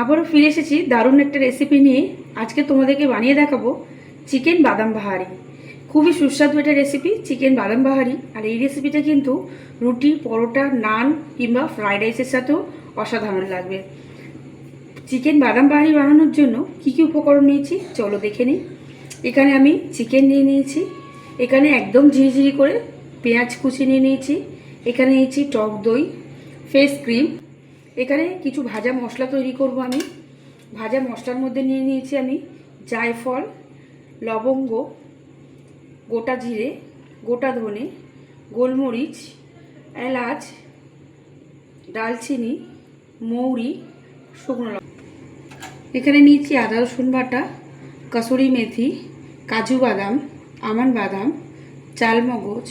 আবারও ফিরে এসেছি দারুণ একটা রেসিপি নিয়ে। আজকে তোমাদেরকে বানিয়ে দেখাবো চিকেন বাদাম বাহারি। খুবই সুস্বাদু একটা রেসিপি চিকেন বাদাম বাহারি। আর এই রেসিপিটা কিন্তু রুটি, পরোটা, নান কিংবা ফ্রাইড রাইসের সাথেও অসাধারণ লাগবে। চিকেন বাদাম বাহারি বানানোর জন্য কি কি উপকরণ নিয়েছি চলো দেখে নিই। এখানে আমি চিকেন নিয়ে নিয়েছি। এখানে একদম ঝিরিঝিরি করে পেঁয়াজ কুচি নিয়ে নিয়েছি। এখানে নিয়েছি টক দই ফেস ক্রিম এখানে কিছু ভাজা মশলা তৈরি করব আমি। ভাজা মশলার মধ্যে নিয়ে নিয়েছি আমি জায়ফল, লবঙ্গ, গোটা জিরে, গোটা ধনে, গোলমরিচ, এলাচ, ডালচিনি, মৌরি, শুকনো লঙ্কা। এখানে নিয়েছি আদা, রসুন বাটা, কসুরি মেথি, কাজু বাদাম, আমান বাদাম, চালমগজ।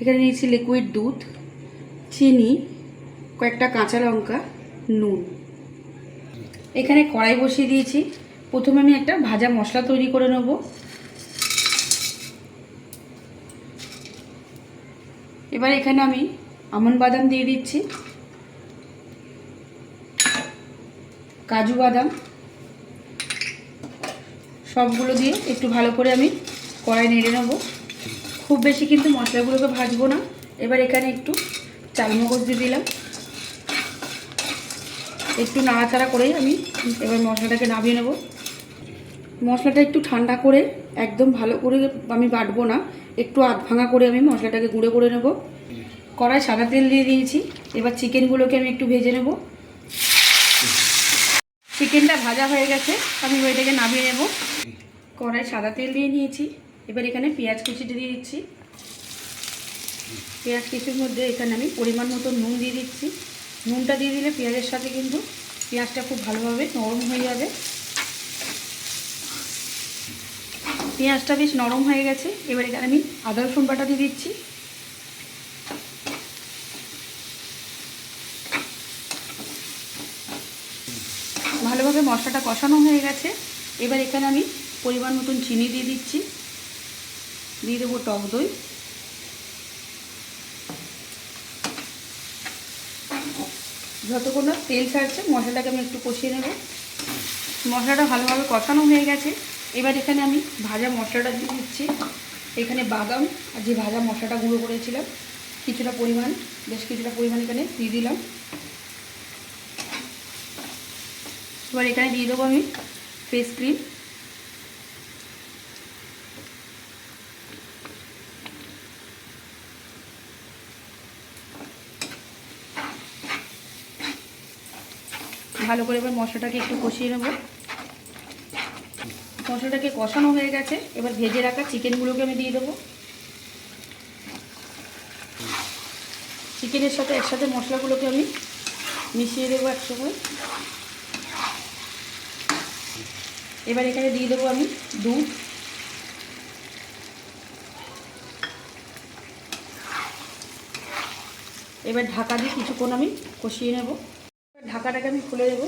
এখানে নিয়েছি লিকুইড দুধ, চিনি কয়েকটা কাঁচা লঙ্কা, নুন। এখানে কড়াই বসিয়ে দিয়েছি। প্রথমে আমি একটা ভাজা মশলা তৈরি করে নেব। এবার এখানে আমি আমন বাদাম দিয়ে দিচ্ছি। কাজু বাদাম। সবগুলো দিয়ে একটু ভালো করে আমি কড়াই নেড়ে নেব। খুব বেশি কিন্তু মশলাগুলোকে ভাজবো না। এবার এখানে একটু চালমগজ দিয়ে দিলাম। একটু নাড়াচাড়া করেই আমি এবার মশলাটাকে নামিয়ে নেব। মশলাটা একটু ঠান্ডা করে, একদম ভালো করে আমি বাটবো না, একটু আধ ভাঙা করে আমি মশলাটাকে গুঁড়ো করে নেব। কড়াই সাদা তেল দিয়ে দিয়েছি, এবার চিকেনগুলোকে আমি একটু ভেজে নেব। চিকেনটা ভাজা হয়ে গেছে, আমি ওইটাকে নামিয়ে নেব। কড়াই সাদা তেল দিয়ে নিয়েছি, এবার এখানে পেঁয়াজ কুচিটা দিয়ে দিচ্ছি। পেঁয়াজ কুচির মধ্যে এখানে আমি পরিমাণ মতো নুন দিয়ে দিচ্ছি। নুনটা দিয়ে দিলে পেঁয়াজের সাথে কিন্তু পেঁয়াজটা খুব ভালোভাবে নরম হয়ে যাবে। পেঁয়াজটা বেশ নরম হয়ে গেছে। এবার এখানে আমি আদা, রসুন বাটা দিয়ে দিচ্ছি। ভালোভাবে মশলাটা কষানো হয়ে গেছে। এবার এখানে আমি পরিমাণ মতন চিনি দিয়ে দিচ্ছি। দিয়ে দেবো টক দই। যতক্ষণ না তেল ছাড়ছে, মশলাটাকে আমি একটু কষিয়ে নেব। মশলাটা ভালোভাবে কষানো হয়ে গেছে। এবার এখানে আমি ভাজা মশলাটা দিয়ে দিচ্ছি। এখানে বাদাম, আর যে ভাজা মশলাটা গুঁড়ো করেছিলাম, কিছুটা পরিমাণ, বেশ কিছুটা পরিমাণ এখানে দিয়ে দিলাম। এবার এখানে দিয়ে দেবো আমি ফেস ক্রিম ভালো করে এবার মশলাটাকে একটু কষিয়ে নেব। মশলাটাকে কষানো হয়ে গেছে। এবার ভেজে রাখা চিকেনগুলোকে আমি দিয়ে দেবো। চিকেনের সাথে একসাথে মশলাগুলোকে আমি মিশিয়ে দেবো একসঙ্গে। এবার এখানে দিয়ে দেবো আমি দুধ। এবার ঢাকা দিয়ে কিছুক্ষণ আমি কষিয়ে নেব। ঢাকাটাকে আমি খুলে দেবো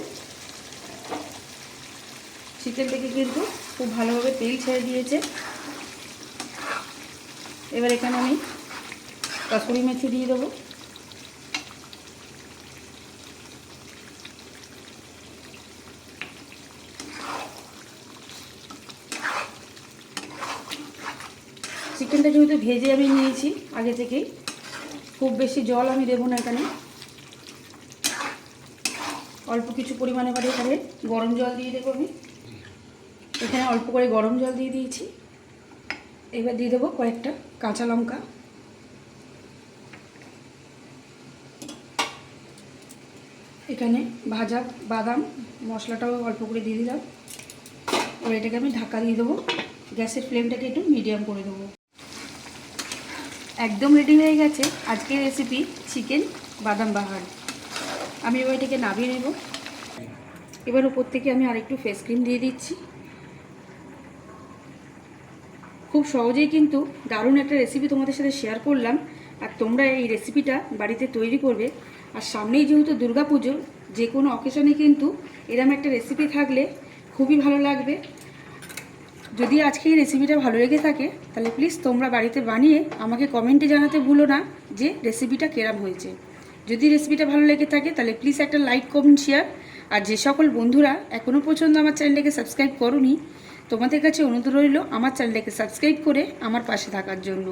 চিকেন থেকে কিন্তু খুব ভালোভাবে তেল ছেড়ে দিয়েছে। এবার এখানে আমি কাসুরি মেথি দিয়ে দেবো। চিকেনটা যেহেতু ভেজে আমি নিয়েছি, আগে থেকেই। খুব বেশি জল আমি দেবো না এখানে। অল্প কিছু পরিমাণে এবারে এখানে গরম জল দিয়ে দেবো আমি। এখানে অল্প করে গরম জল দিয়ে দিয়েছি। এবার দিয়ে দেবো কয়েকটা কাঁচা লঙ্কা। এখানে ভাজা বাদাম মশলাটাও অল্প করে দিয়ে দিলাম। এবার এটাকে আমি ঢাকা দিয়ে দেবো। গ্যাসের ফ্লেমটাকে একটু মিডিয়াম করে দেবো। একদম রেডি হয়ে গেছে আজকের রেসিপি চিকেন বাদাম বাহার। আমি এবার এটাকে নামিয়ে নেব। এবার উপর থেকে আমি আরেকটু ফেস ক্রিম দিয়ে দিচ্ছি। খুব সহজেই কিন্তু দারুণ একটা রেসিপি তোমাদের সাথে শেয়ার করলাম আর তোমরা এই রেসিপিটা বাড়িতে তৈরি করবে। আর সামনেই যেহেতু পুজো যে কোনো অকেশনে কিন্তু এরম একটা রেসিপি থাকলে খুবই ভালো লাগবে। যদি আজকে এই রেসিপিটা ভালো লেগে থাকে, তাহলে প্লিজ তোমরা বাড়িতে বানিয়ে আমাকে কমেন্টে জানাতে ভুলো না যে রেসিপিটা কেরাম হয়েছে। যদি রেসিপিটা ভালো লেগে থাকে, তাহলে প্লিজ একটা লাইক কমেন্ট শেয়ার আর যে সকল বন্ধুরা এখনও পর্যন্ত আমার চ্যানেলটাকে সাবস্ক্রাইব করনি, তোমাদের কাছে অনুরোধ রইল আমার চ্যানেলটাকে সাবস্ক্রাইব করে আমার পাশে থাকার জন্য।